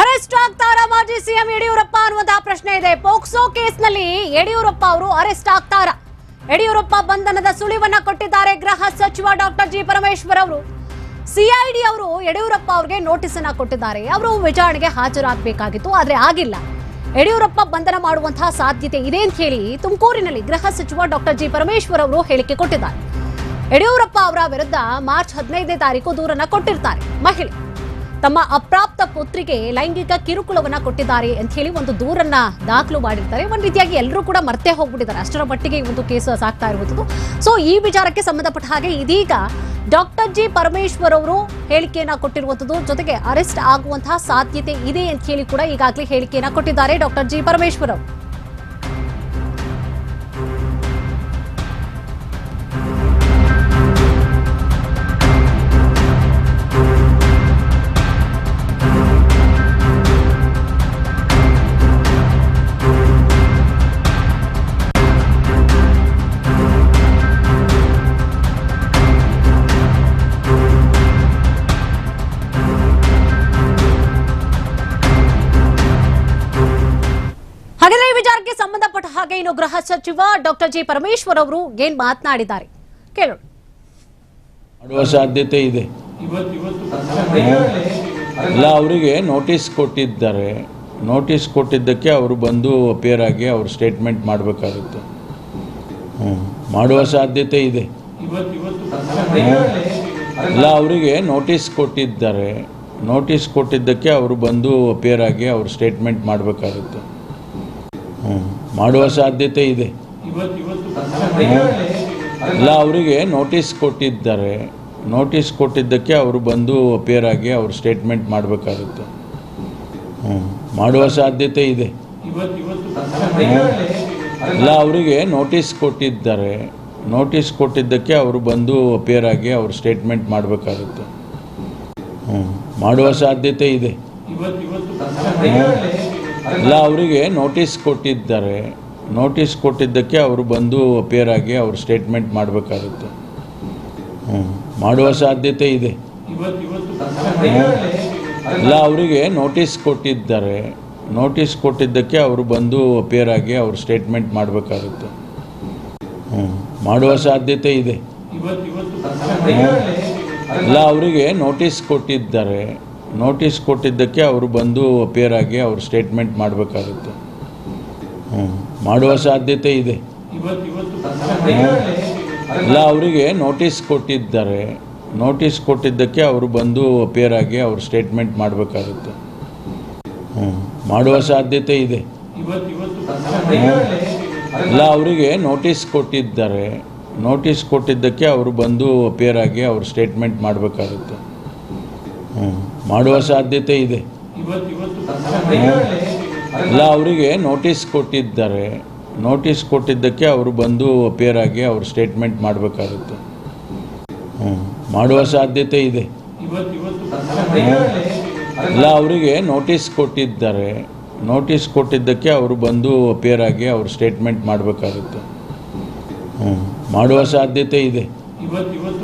Arrest ಆಗ್ತಾರ ಮಾಜಿ CM Yediyurappa ಅನ್ನುವಂತಹ ಪ್ರಶ್ನೆ ಇದೆ. ಪೋಕ್ಸೋ ಕೇಸ್ನಲ್ಲಿ ಯಡಿಯೂರಪ್ಪ ಅವರು ಅರೆಸ್ಟ್ ಆಗ್ತಾರ? ಯಡಿಯೂರಪ್ಪ ಬಂಧನದ ಸುಳಿವನ್ನ ಕೊಟ್ಟಿದ್ದಾರೆ ಗೃಹ ಸಚಿವ ಡಾಕ್ಟರ್ ಜಿ ಪರಮೇಶ್ವರ್ ಅವರು. ಸಿಐಡಿ ಅವರು ಯಡಿಯೂರಪ್ಪ ಅವರಿಗೆ ನೋಟಿಸ್ ಅನ್ನ ಕೊಟ್ಟಿದ್ದಾರೆ. ಅವರು ವಿಚಾರಣೆಗೆ ಹಾಜರಾಗಬೇಕಾಗಿತ್ತು, ಆದ್ರೆ ಆಗಿಲ್ಲ. ಯಡಿಯೂರಪ್ಪ ಬಂಧನ ಮಾಡುವಂತಹ ಸಾಧ್ಯತೆ ಇದೆ ಅಂತ ಹೇಳಿ ತುಮಕೂರಿನಲ್ಲಿ ಗೃಹ ಸಚಿವ ಡಾಕ್ಟರ್ ಜಿ ಪರಮೇಶ್ವರ್ ಅವರು ಹೇಳಿಕೆ ಕೊಟ್ಟಿದ್ದಾರೆ. ಯಡಿಯೂರಪ್ಪ ಅವರ ವಿರುದ್ಧ ಮಾರ್ಚ್ ಹದಿನೈದನೇ ತಾರೀಕು ದೂರನ್ನ ಕೊಟ್ಟಿರ್ತಾರೆ ಮಹಿಳೆ. ತಮ್ಮ ಅಪ್ರಾಪ್ತ ಪುತ್ರಿಗೆ ಲೈಂಗಿಕ ಕಿರುಕುಳವನ್ನ ಕೊಟ್ಟಿದ್ದಾರೆ ಅಂತ ಹೇಳಿ ಒಂದು ದೂರನ್ನ ದಾಖಲು ಮಾಡಿರ್ತಾರೆ. ಒಂದ್ ರೀತಿಯಾಗಿ ಎಲ್ಲರೂ ಕೂಡ ಮರ್ತೆ ಹೋಗ್ಬಿಟ್ಟಿದ್ದಾರೆ. ಅಷ್ಟರ ಮಟ್ಟಿಗೆ ಒಂದು ಕೇಸ್ ಸಾಕ್ತಾ ಇರುವುದು. ಸೊ ಈ ವಿಚಾರಕ್ಕೆ ಸಂಬಂಧಪಟ್ಟ ಹಾಗೆ ಇದೀಗ ಡಾಕ್ಟರ್ ಜಿ ಪರಮೇಶ್ವರ್ ಅವರು ಹೇಳಿಕೆಯನ್ನ ಕೊಟ್ಟಿರುವಂಥದ್ದು ಜೊತೆಗೆ ಅರೆಸ್ಟ್ ಆಗುವಂತಹ ಸಾಧ್ಯತೆ ಇದೆ ಅಂತ ಹೇಳಿ ಕೂಡ ಈಗಾಗಲೇ ಹೇಳಿಕೆಯನ್ನ ಕೊಟ್ಟಿದ್ದಾರೆ ಡಾಕ್ಟರ್ ಜಿ ಪರಮೇಶ್ವರ್ ಅವರು. ಹಾಗಾದ್ರೆ ಈ ವಿಚಾರಕ್ಕೆ ಸಂಬಂಧಪಟ್ಟ ಹಾಗೆ ಇನ್ನು ಗೃಹ ಸಚಿವ ಡಾಕ್ಟರ್ ಜಿ ಪರಮೇಶ್ವರ್ ಅವರು ಏನ್ ಮಾತನಾಡಿದ್ದಾರೆ? ಕೇಳೋಣ. ಮಾಡುವ ಸಾಧ್ಯತೆ ಇದೆ. ಇಲ್ಲ, ಅವರಿಗೆ ನೋಟಿಸ್ ಕೊಟ್ಟಿದ್ದಾರೆ. ನೋಟಿಸ್ ಕೊಟ್ಟಿದ್ದಕ್ಕೆ ಅವರು ಬಂದು ಅಪಿಯರ್ ಆಗಿ ಅವ್ರು ಸ್ಟೇಟ್ಮೆಂಟ್ ಮಾಡಬೇಕಾಗುತ್ತೆ. ಮಾಡುವ ಸಾಧ್ಯತೆ ಇದೆ. ಇಲ್ಲ, ಅವರಿಗೆ ನೋಟಿಸ್ ಕೊಟ್ಟಿದ್ದಾರೆ. ನೋಟಿಸ್ ಕೊಟ್ಟಿದ್ದಕ್ಕೆ ಅವರು ಬಂದು ಅಪಿಯರ್ ಆಗಿ ಅವರು ಸ್ಟೇಟ್ಮೆಂಟ್ ಮಾಡಬೇಕಾಗುತ್ತೆ. ಮಾಡುವ ಸಾಧ್ಯತೆ ಇದೆ. ಅಲ್ಲ ಅವರಿಗೆ ನೋಟಿಸ್ ಕೊಟ್ಟಿದ್ದಾರೆ. ನೋಟಿಸ್ ಕೊಟ್ಟಿದ್ದಕ್ಕೆ ಅವರು ಬಂದು ಅಪಿಯರ್ ಆಗಿ ಅವರು ಸ್ಟೇಟ್ಮೆಂಟ್ ಮಾಡಬೇಕಾಗುತ್ತೆ. ಮಾಡುವ ಸಾಧ್ಯತೆ ಇದೆ. ಅಲ್ಲ ಅವರಿಗೆ ನೋಟಿಸ್ ಕೊಟ್ಟಿದ್ದಾರೆ. ನೋಟಿಸ್ ಕೊಟ್ಟಿದ್ದಕ್ಕೆ ಅವರು ಬಂದು ಅಪಿಯರ್ ಆಗಿ ಅವರು ಸ್ಟೇಟ್ಮೆಂಟ್ ಮಾಡಬೇಕಾಗುತ್ತೆ. ಹ್ಞೂ ಮಾಡುವ ಸಾಧ್ಯತೆ ಇದೆ. ಇಲ್ಲ, ಅವರಿಗೆ ನೋಟಿಸ್ ಕೊಟ್ಟಿದ್ದಾರೆ. ನೋಟಿಸ್ ಕೊಟ್ಟಿದ್ದಕ್ಕೆ ಅವರು ಬಂದು ಅಪಿಯರ್ ಆಗಿ ಅವರು ಸ್ಟೇಟ್ಮೆಂಟ್ ಮಾಡಬೇಕಾಗುತ್ತೆ. ಹ್ಞೂ ಮಾಡುವ ಸಾಧ್ಯತೆ ಇದೆ. ಇಲ್ಲ, ಅವರಿಗೆ ನೋಟಿಸ್ ಕೊಟ್ಟಿದ್ದಾರೆ. ನೋಟಿಸ್ ಕೊಟ್ಟಿದ್ದಕ್ಕೆ ಅವರು ಬಂದು ಅಪಿಯರ್ ಆಗಿ ಅವರು ಸ್ಟೇಟ್ಮೆಂಟ್ ಮಾಡಬೇಕಾಗುತ್ತೆ. ಮಾಡುವ ಸಾಧ್ಯತೆ ಇದೆ. ಇಲ್ಲ, ಅವರಿಗೆ ನೋಟಿಸ್ ಕೊಟ್ಟಿದ್ದಾರೆ. ನೋಟಿಸ್ ಕೊಟ್ಟಿದ್ದಕ್ಕೆ ಅವರು ಬಂದು ಅಪಿಯರ್ ಆಗಿ ಅವರು ಸ್ಟೇಟ್ಮೆಂಟ್ ಮಾಡಬೇಕಾಗುತ್ತೆ. ಮಾಡುವ ಸಾಧ್ಯತೆ ಇದೆ. ಇಲ್ಲ, ಅವರಿಗೆ ನೋಟಿಸ್ ಕೊಟ್ಟಿದ್ದಾರೆ. ನೋಟಿಸ್ ಕೊಟ್ಟಿದ್ದಕ್ಕೆ ಅವರು ಬಂದು ಅಪಿಯರ್ ಆಗಿ ಅವರು ಸ್ಟೇಟ್ಮೆಂಟ್ ಮಾಡಬೇಕಾಗುತ್ತೆ. ಮಾಡುವ ಸಾಧ್ಯತೆ ಇದೆ. ಇಲ್ಲ, ಅವರಿಗೆ ನೋಟಿಸ್ ಕೊಟ್ಟಿದ್ದಾರೆ. ನೋಟಿಸ್ ಕೊಟ್ಟಿದ್ದಕ್ಕೆ ಅವರು ಬಂದು ಅಪಿಯರ್ ಆಗಿ ಅವರು ಸ್ಟೇಟ್ಮೆಂಟ್ ಮಾಡಬೇಕಾಗುತ್ತೆ. ಮಾಡುವ ಸಾಧ್ಯತೆ ಇದೆ. ಅಲ್ಲ ಅವರಿಗೆ ನೋಟಿಸ್ ಕೊಟ್ಟಿದ್ದಾರೆ. ನೋಟಿಸ್ ಕೊಟ್ಟಿದ್ದಕ್ಕೆ ಅವರು ಬಂದು ಅಪಿಯರ್ ಆಗಿ ಅವರು ಸ್ಟೇಟ್ಮೆಂಟ್ ಮಾಡಬೇಕಾಗುತ್ತೆ. ಮಾಡುವ ಸಾಧ್ಯತೆ ಇದೆ. ಅಲ್ಲ ಅವರಿಗೆ ನೋಟಿಸ್ ಕೊಟ್ಟಿದ್ದಾರೆ. ನೋಟಿಸ್ ಕೊಟ್ಟಿದ್ದಕ್ಕೆ ಅವರು ಬಂದು ಅಪಿಯರ್ ಆಗಿ ಅವರು ಸ್ಟೇಟ್ಮೆಂಟ್ ಮಾಡಬೇಕಾಗುತ್ತೆ. ಹ್ಞೂ ಮಾಡುವ ಸಾಧ್ಯತೆ ಇದೆ.